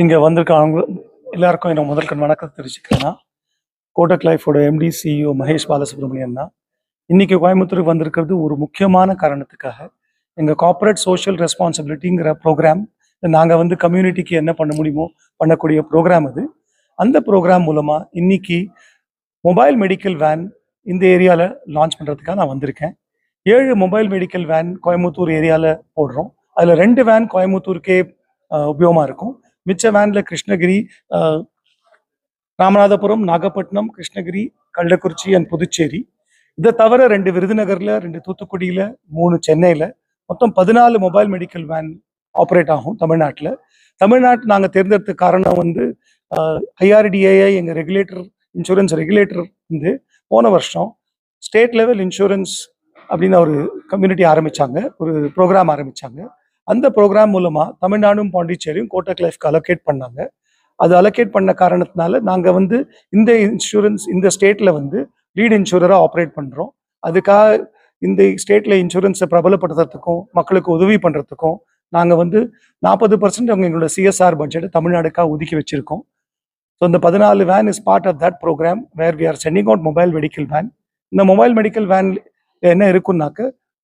இங்கே வந்திருக்கவங்க எல்லாருக்கும் என்ன முதல் கண் வணக்கம் தெரிவிச்சுக்கிறேன்னா கோட்டக் லைஃபோட எம்டி சிஇஓ மகேஷ் பாலசுப்ரமணியன் தான். இன்னைக்கு கோயம்புத்தூருக்கு வந்திருக்கிறது ஒரு முக்கியமான காரணத்துக்காக எங்கள் கார்ப்பரேட் சோஷியல் ரெஸ்பான்சிபிலிட்டிங்கிற ப்ரோக்ராம் நாங்கள் வந்து கம்யூனிட்டிக்கு என்ன பண்ண முடியுமோ பண்ணக்கூடிய ப்ரோக்ராம் அது. அந்த ப்ரோக்ராம் மூலமாக இன்னைக்கு மொபைல் மெடிக்கல் வேன் இந்த ஏரியாவில் லான்ச் பண்ணுறதுக்காக நான் வந்திருக்கேன். ஏழு மொபைல் மெடிக்கல் வேன் கோயம்புத்தூர் ஏரியாவில் போடுறோம். அதில் ரெண்டு வேன் கோயம்புத்தூருக்கே உபயோகமாக இருக்கும். மிச்ச வேன்ல கிருஷ்ணகிரி ராமநாதபுரம் நாகப்பட்டினம் கிருஷ்ணகிரி கள்ளக்குறிச்சி அண்ட் புதுச்சேரி. இதை தவிர ரெண்டு விருதுநகர்ல ரெண்டு தூத்துக்குடியில மூணு சென்னையில மொத்தம் பதினாலு மொபைல் மெடிக்கல் வேன் ஆப்ரேட் ஆகும் தமிழ்நாட்டில். தமிழ்நாட்டு நாங்கள் தேர்ந்தெடுத்த காரணம் வந்து ஐஆர்டிஏஐ எங்கள் ரெகுலேட்டர் இன்சூரன்ஸ் ரெகுலேட்டர் வந்து போன வருஷம் ஸ்டேட் லெவல் இன்சூரன்ஸ் அப்படின்னு ஒரு கம்யூனிட்டி ஆரம்பிச்சாங்க ஒரு ப்ரோக்ராம் ஆரம்பிச்சாங்க. அந்த ப்ரோக்ராம் மூலமாக தமிழ்நாடும் பாண்டிச்சேரியும் கோட்டக் லைஃப்க்கு அலோகேட் பண்ணாங்க. அது அலோகேட் பண்ண காரணத்தினால நாங்கள் வந்து இந்த இன்சூரன்ஸ் இந்த ஸ்டேட்டில் வந்து லீட் இன்சூரராக ஆப்ரேட் பண்ணுறோம் அதுக்காக இந்த ஸ்டேட்டில் இன்சூரன்ஸை பிரபலப்படுத்துறதுக்கும் மக்களுக்கு உதவி பண்ணுறதுக்கும் நாங்கள் வந்து நாற்பது பர்சன்ட் அவங்க எங்களோட சிஎஸ்ஆர் பட்ஜெட்டை தமிழ்நாடுக்காக ஒதுக்கி வச்சுருக்கோம். ஸோ இந்த பதினாலு van is part of that program where we are sending out mobile medical van இந்த மொபைல் மெடிக்கல் வேன் என்ன இருக்குன்னாக்க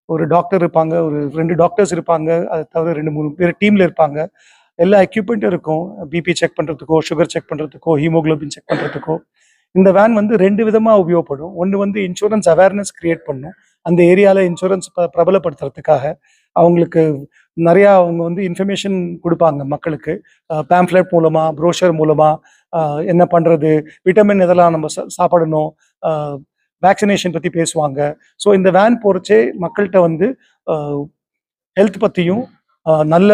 ஒரு டாக்டர் இருப்பாங்க ஒரு ரெண்டு டாக்டர்ஸ் இருப்பாங்க அதை தவிர ரெண்டு மூணு பேர் டீமில் இருப்பாங்க. எல்லா எக்யூப்மெண்ட்டும் இருக்கும். பிபி செக் பண்ணுறதுக்கோ சுகர் செக் பண்ணுறதுக்கோ ஹீமோகுளோபின் செக் பண்ணுறதுக்கோ இந்த வேன் வந்து ரெண்டு விதமாக உபயோகப்படும். ஒன்று வந்து இன்சூரன்ஸ் அவேர்னஸ் கிரியேட் பண்ணும். அந்த ஏரியாவில் இன்சூரன்ஸ் பிரபலப்படுத்துறதுக்காக அவங்களுக்கு நிறையா அவங்க வந்து இன்ஃபர்மேஷன் கொடுப்பாங்க மக்களுக்கு. பேம்ப்ளெட் மூலமாக ப்ரோஷர் மூலமாக என்ன பண்ணுறது விட்டமின் இதெல்லாம் நம்ம சா- சாப்பிடணும் வேக்சினேஷன் பற்றி பேசுவாங்க. ஸோ இந்த வேன் போறச்சே மக்கள்கிட்ட வந்து ஹெல்த் பற்றியும் நல்ல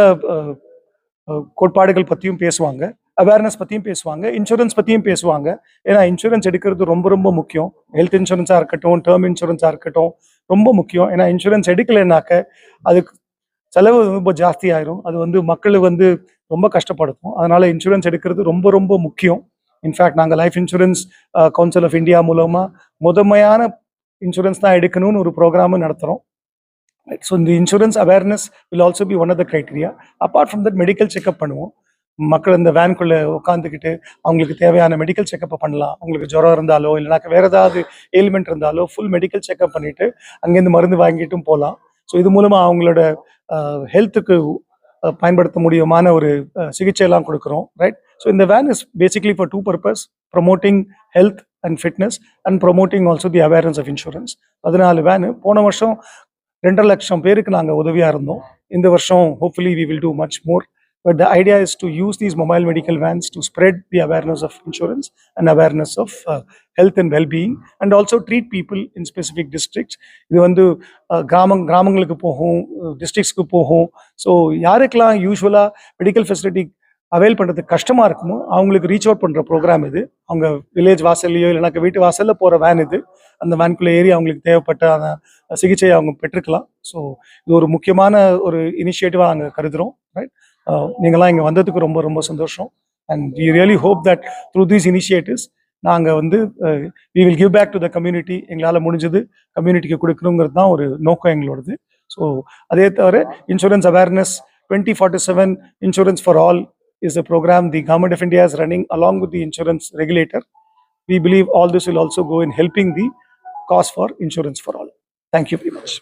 கோட்பாடுகள் பற்றியும் பேசுவாங்க. அவேர்னஸ் பற்றியும் பேசுவாங்க. இன்சூரன்ஸ் பற்றியும் பேசுவாங்க. ஏன்னா இன்சூரன்ஸ் எடுக்கிறது ரொம்ப ரொம்ப முக்கியம். ஹெல்த் இன்சூரன்ஸாக இருக்கட்டும் டேர்ம் இன்சூரன்ஸாக இருக்கட்டும் ரொம்ப முக்கியம். ஏன்னா இன்சூரன்ஸ் எடுக்கலைன்னாக்க அதுக்கு செலவு ரொம்ப ஜாஸ்தி ஆயிரும் அது வந்து மக்களுக்கு வந்து ரொம்ப கஷ்டப்படுத்தும். அதனால இன்சூரன்ஸ் எடுக்கிறது ரொம்ப ரொம்ப முக்கியம். இன்ஃபேக்ட் நாங்கள் life insurance council of India மூலமாக முதன்மையான இன்சூரன்ஸ் தான் எடுக்கணும்னு ஒரு ப்ரோக்ராமும் நடத்துகிறோம் ரைட் ஸோ இந்த insurance awareness will also be one of the criteria apart from that medical checkup பண்ணுவோம். மக்கள் இந்த வேன்குள்ளே உட்காந்துக்கிட்டு அவங்களுக்கு தேவையான மெடிக்கல் செக்கப்பை பண்ணலாம். அவங்களுக்கு ஜுரம் இருந்தாலோ இல்லைனாக்க வேறு ஏதாவது எலிமெண்ட் இருந்தாலோ ஃபுல் மெடிக்கல் செக்அப் பண்ணிட்டு அங்கேருந்து மருந்து வாங்கிட்டும் போகலாம் ஸோ இது மூலமாக அவங்களோட ஹெல்த்துக்கு பயன்படுத்த முடியுமான ஒரு சிகிச்சையெல்லாம் கொடுக்குறோம். ரைட் ஸோ இந்த van is basically for two purpose promoting health and fitness and promoting also the awareness of insurance பதினாலு வேனு போன வருஷம் ரெண்டரை லட்சம் பேருக்கு நாங்கள் உதவியாக இருந்தோம். இந்த வருஷம் hopefully we will do much more but the idea is to use these mobile medical vans to spread the awareness of insurance and awareness of health and wellbeing and also treat people in specific districts இது வந்து அஹ், கிராமம் கிராமங்களுக்கு போகும் டிஸ்ட்ரிக்ஸ்க்கு போகும். So யாருக்கெல்லாம் யூஸ்வலாக medical facility avail பண்ணுறதுக்கு கஷ்டமாக இருக்குமோ அவங்களுக்கு ரீச் அவுட் பண்ணுற ப்ரோக்ராம் இது. அவங்க வில்லேஜ் வாசல்லையோ இல்லைனாக்க வீட்டு வாசலில் போகிற வேன் இது. அந்த வேன்குள்ளே ஏறி அவங்களுக்கு தேவைப்பட்ட அந்த சிகிச்சையை அவங்க பெற்றுக்கலாம். ஸோ இது ஒரு முக்கியமான ஒரு இனிஷியேட்டிவாக நாங்கள் கருதுகிறோம் ரைட் நீங்களாம் இங்கே வந்ததுக்கு ரொம்ப ரொம்ப சந்தோஷம். And we really hope that through these initiatives நாங்கள் வந்து we will give back to the community எங்களால் முடிஞ்சது கம்யூனிட்டிக்கு கொடுக்கணுங்கிறது தான் ஒரு நோக்கம் எங்களோடது. ஸோ அதே தவிர insurance awareness twenty forty seven insurance for all is a program the government of India is running along with the insurance regulator. We believe all this will also go in helping the cause for insurance for all. Thank you very much.